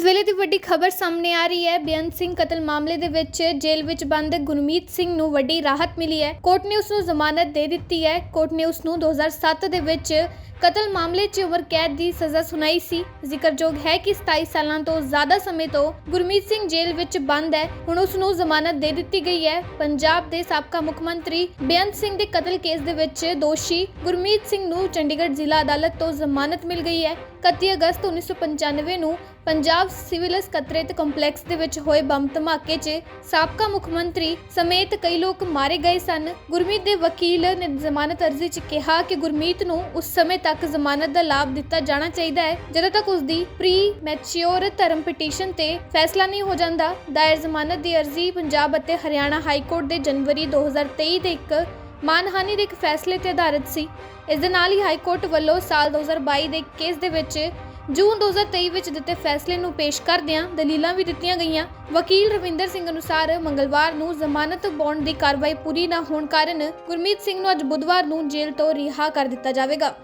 ਇਸ ਵੇਲੇ ਦੀ ਵੱਡੀ ਖਬਰ ਸਾਹਮਣੇ ਆ ਰਹੀ ਹੈ। ਬੇਅੰਤ ਸਿੰਘ ਕਤਲ ਮਾਮਲੇ ਦੇ ਵਿੱਚ ਜੇਲ੍ਹ ਵਿੱਚ ਬੰਦ ਗੁਰਮੀਤ ਸਿੰਘ ਨੂੰ ਵੱਡੀ ਰਾਹਤ ਮਿਲੀ ਹੈ। ਕੋਰਟ ਨੇ ਉਸ ਨੂੰ ਜ਼ਮਾਨਤ ਦੇ ਦਿੱਤੀ ਹੈ। ਕੋਰਟ ਨੇ ਉਸ ਨੂੰ 2007 ਦੇ ਵਿੱਚ ਕਤਲ ਮਾਮਲੇ 'ਚ ਉਮਰ ਕੈਦ ਦੀ ਸਜ਼ਾ ਸੁਣਾਈ ਸੀ। ਜ਼ਿਕਰਯੋਗ ਹੈ ਕਿ 27 ਸਾਲਾਂ ਤੋਂ ਜ਼ਿਆਦਾ ਸਮੇਂ ਤੋਂ ਗੁਰਮੀਤ ਸਿੰਘ ਜੇਲ੍ਹ ਵਿੱਚ ਬੰਦ ਹੈ। ਹੁਣ ਉਸ ਨੂੰ ਜ਼ਮਾਨਤ ਦੇ ਦਿੱਤੀ ਗਈ ਹੈ। ਪੰਜਾਬ ਦੇ ਸਾਬਕਾ ਮੁੱਖ ਮੰਤਰੀ ਬੇਅੰਤ ਸਿੰਘ ਦੇ ਕਤਲ ਕੇਸ ਦੇ ਵਿੱਚ ਦੋਸ਼ੀ ਗੁਰਮੀਤ ਸਿੰਘ ਨੂੰ ਚੰਡੀਗੜ੍ਹ ਜ਼ਿਲ੍ਹਾ ਅਦਾਲਤ ਤੋਂ ਜ਼ਮਾਨਤ ਮਿਲ ਗਈ ਹੈ। 31 ਅਗਸਤ 1995 ਨੂੰ ਪੰਜਾਬ ਸਿਵਲ ਸਕੱਤਰੇਤ ਕੰਪਲੈਕਸ ਦੇ ਵਿੱਚ ਹੋਏ ਬੰਬ ਧਮਾਕੇ 'ਚ ਸਾਬਕਾ ਮੁੱਖ ਮੰਤਰੀ ਸਮੇਤ ਕਈ ਲੋਕ ਮਾਰੇ ਗਏ ਸਨ। ਗੁਰਮੀਤ ਦੇ ਵਕੀਲ ਨੇ ਜ਼ਮਾਨਤ ਅਰਜ਼ੀ 'ਚ ਕਿਹਾ ਕਿ ਗੁਰਮੀਤ ਨੂੰ ਉਸ ਸਮੇਂ ਤੱਕ ਜ਼ਮਾਨਤ ਦਾ ਲਾਭ ਦਿੱਤਾ ਜਾਣਾ ਚਾਹੀਦਾ ਹੈ। ਜਦੋਂ ਤੱਕ ਉਸ ਦੀ ਪ੍ਰੀ ਮੈਚਿਓਰ ਧਰਮ ਪਟੀਸ਼ਨ ਤੇ ਫੈਸਲਾ ਨਹੀਂ ਹੋ ਜਾਂਦਾ, ਦਾਇਰ ਜ਼ਮਾਨਤ ਦੀ ਅਰਜ਼ੀ ਪੰਜਾਬ ਅਤੇ ਹਰਿਆਣਾ ਹਾਈ ਕੋਰਟ ਦੇ ਜਨਵਰੀ 2023 ਦੇ ਇੱਕ ਮਾਨਹਾਨੀ ਦੇ ਇੱਕ ਫੈਸਲੇ ਤੇ ਆਧਾਰਿਤ ਸੀ। ਇਸ ਦੇ ਨਾਲ ਹੀ ਹਾਈ ਕੋਰਟ ਵੱਲੋਂ ਸਾਲ 2022 ਦੇ ਕੇਸ ਦੇ ਵਿੱਚ ਜੂਨ 2023 ਵਿੱਚ ਦਿੱਤੇ ਫੈਸਲੇ ਨੂੰ ਪੇਸ਼ ਕਰਦਿਆਂ ਦਲੀਲਾਂ ਵੀ ਦਿੱਤੀਆਂ ਗਈਆਂ। ਵਕੀਲ ਰਵਿੰਦਰ ਸਿੰਘ ਅਨੁਸਾਰ ਮੰਗਲਵਾਰ ਨੂੰ ਜ਼ਮਾਨਤ ਬੌਂਡ ਦੀ ਕਾਰਵਾਈ ਪੂਰੀ ਨਾ ਹੋਣ ਕਾਰਨ ਗੁਰਮੀਤ ਸਿੰਘ ਨੂੰ ਅੱਜ ਬੁੱਧਵਾਰ ਨੂੰ ਜੇਲ੍ਹ ਤੋਂ ਰਿਹਾ ਕਰ ਦਿੱਤਾ ਜਾਵੇਗਾ।